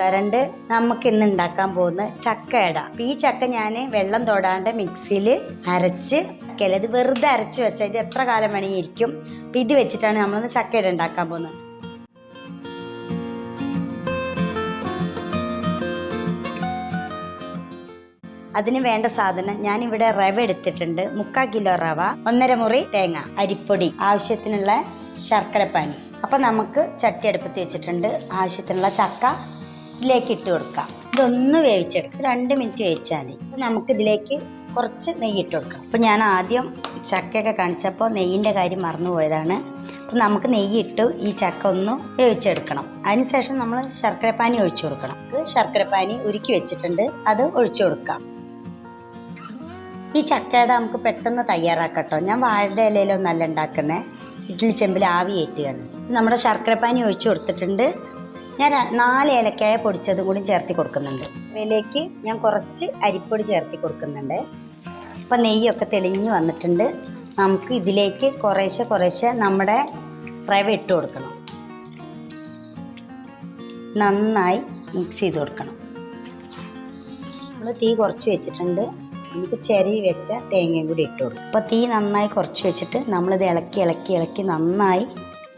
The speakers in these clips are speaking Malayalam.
കറണ്ട് നമുക്ക് ഇന്ന് ഉണ്ടാക്കാൻ പോകുന്ന ചക്കയട അപ്പൊ ഈ ചക്ക ഞാൻ വെള്ളം തൊടാണ്ട് മിക്സിയിൽ അരച്ച്. ഇത് വെറുതെ അരച്ച് വെച്ചാൽ ഇത് എത്ര കാലം വേണമെങ്കിൽ ഇരിക്കും. അപ്പൊ ഇത് വെച്ചിട്ടാണ് നമ്മളിന്ന് ചക്കയട ഉണ്ടാക്കാൻ പോകുന്നത്. അതിന് വേണ്ട സാധനം ഞാൻ ഇവിടെ റവ എടുത്തിട്ടുണ്ട്. മുക്കാൽ കിലോ റവ ഒന്നര മുറി തേങ്ങ അരിപ്പൊടി ആവശ്യത്തിനുള്ള ശർക്കരപ്പാനി അപ്പൊ നമുക്ക് ചട്ടി അടുപ്പത്ത് വെച്ചിട്ടുണ്ട്. ആവശ്യത്തിനുള്ള ചക്ക ഇതിലേക്ക് ഇട്ട് കൊടുക്കാം. ഇതൊന്ന് വേവിച്ചെടുക്കാം. രണ്ട് മിനിറ്റ് വേവിച്ചാൽ മതി. നമുക്ക് ഇതിലേക്ക് കുറച്ച് നെയ്യ് ഇട്ട് കൊടുക്കാം. അപ്പൊ ഞാൻ ആദ്യം ചക്കയൊക്കെ കാണിച്ചപ്പോൾ നെയ്യിന്റെ കാര്യം മറന്നുപോയതാണ് അപ്പം നമുക്ക് നെയ്യ് ഇട്ട് ഈ ചക്ക ഒന്ന് വേവിച്ചെടുക്കണം. അതിനുശേഷം നമ്മൾ ശർക്കരപ്പാനി ഒഴിച്ചു കൊടുക്കണം. ശർക്കരപ്പാനി ഉരുക്കി വെച്ചിട്ടുണ്ട്. അത് ഒഴിച്ചു കൊടുക്കാം. ഈ ചക്കയുടെ നമുക്ക് പെട്ടെന്ന് തയ്യാറാക്കട്ടോ. ഞാൻ വാഴയുടെ ഇലയിലൊന്നല്ല ഉണ്ടാക്കുന്നത് ഇഡ്ഡലി ചെമ്പിൽ ആവി ഏറ്റുകയാണ്. നമ്മുടെ ശർക്കരപ്പാനി ഒഴിച്ചു കൊടുത്തിട്ടുണ്ട്. ഞാൻ നാല് ഏലക്കായ പൊടിച്ചതും കൂടി ചേർത്തി കൊടുക്കുന്നുണ്ട്. ഇതിലേക്ക് ഞാൻ കുറച്ച് അരിപ്പൊടി ചേർത്തി കൊടുക്കുന്നുണ്ട്. അപ്പം നെയ്യൊക്കെ തെളിഞ്ഞു വന്നിട്ടുണ്ട്. നമുക്ക് ഇതിലേക്ക് കുറേശ്ശെ കുറേശ്ശെ നമ്മുടെ റവ ഇട്ട് കൊടുക്കണം. നന്നായി മിക്സ് ചെയ്ത് കൊടുക്കണം. നമ്മൾ തീ കുറച്ച് വെച്ചിട്ടുണ്ട്. നമുക്ക് ചെറിയ വെച്ച തേങ്ങയും കൂടി ഇട്ട് കൊടുക്കും. അപ്പോൾ തീ നന്നായി കുറച്ച് വെച്ചിട്ട് നമ്മളിത് ഇളക്കി ഇളക്കി ഇളക്കി നന്നായി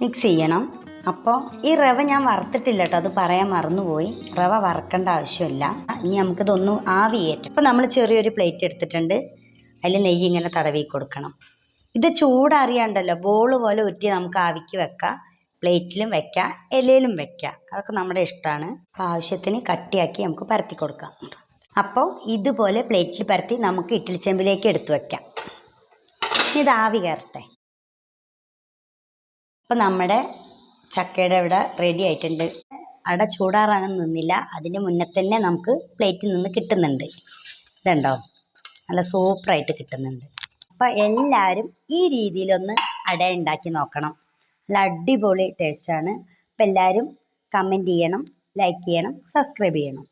മിക്സ് ചെയ്യണം. അപ്പോൾ ഈ റവ ഞാൻ വറുത്തിട്ടില്ല കേട്ടോ അത് പറയാൻ മറന്നുപോയി. റവ വറക്കേണ്ട ആവശ്യമില്ല. ഇനി നമുക്കിതൊന്ന് ആവി കയറ്റും അപ്പോൾ നമ്മൾ ചെറിയൊരു പ്ലേറ്റ് എടുത്തിട്ടുണ്ട്. അതിൽ നെയ്യ് ഇങ്ങനെ തടവി കൊടുക്കണം. ഇത് ചൂടറിയാണ്ടല്ലോ ബോൾ പോലെ ഉരുട്ടി നമുക്ക് ആവിക്ക് വെക്കാം. പ്ലേറ്റിലും വെക്കാം ഇലയിലും വെക്കാം. അതൊക്കെ നമ്മുടെ ഇഷ്ടമാണ് അപ്പോൾ ആവശ്യത്തിന് കട്ടിയാക്കി നമുക്ക് പരത്തി കൊടുക്കാം. അപ്പോൾ ഇതുപോലെ പ്ലേറ്റിൽ പരത്തി നമുക്ക് ഇഡ്ഡലി ചെമ്പിലേക്ക് എടുത്തു വയ്ക്കാം ഇത് ആവി കയറട്ടെ. അപ്പം നമ്മുടെ ചക്കയുടെ ഇവിടെ റെഡി ആയിട്ടുണ്ട്. അട ചൂടാറാകാൻ നിന്നില്ല. അതിന് മുന്നേ തന്നെ നമുക്ക് പ്ലേറ്റിൽ നിന്ന് കിട്ടുന്നുണ്ട്. ഇതുണ്ടോ? നല്ല സൂപ്പറായിട്ട് കിട്ടുന്നുണ്ട്. അപ്പോൾ എല്ലാവരും ഈ രീതിയിലൊന്ന് അട ഉണ്ടാക്കി നോക്കണം. നല്ല അടിപൊളി ടേസ്റ്റാണ് അപ്പോൾ എല്ലാവരും കമന്റ് ചെയ്യണം ലൈക്ക് ചെയ്യണം സബ്സ്ക്രൈബ് ചെയ്യണം.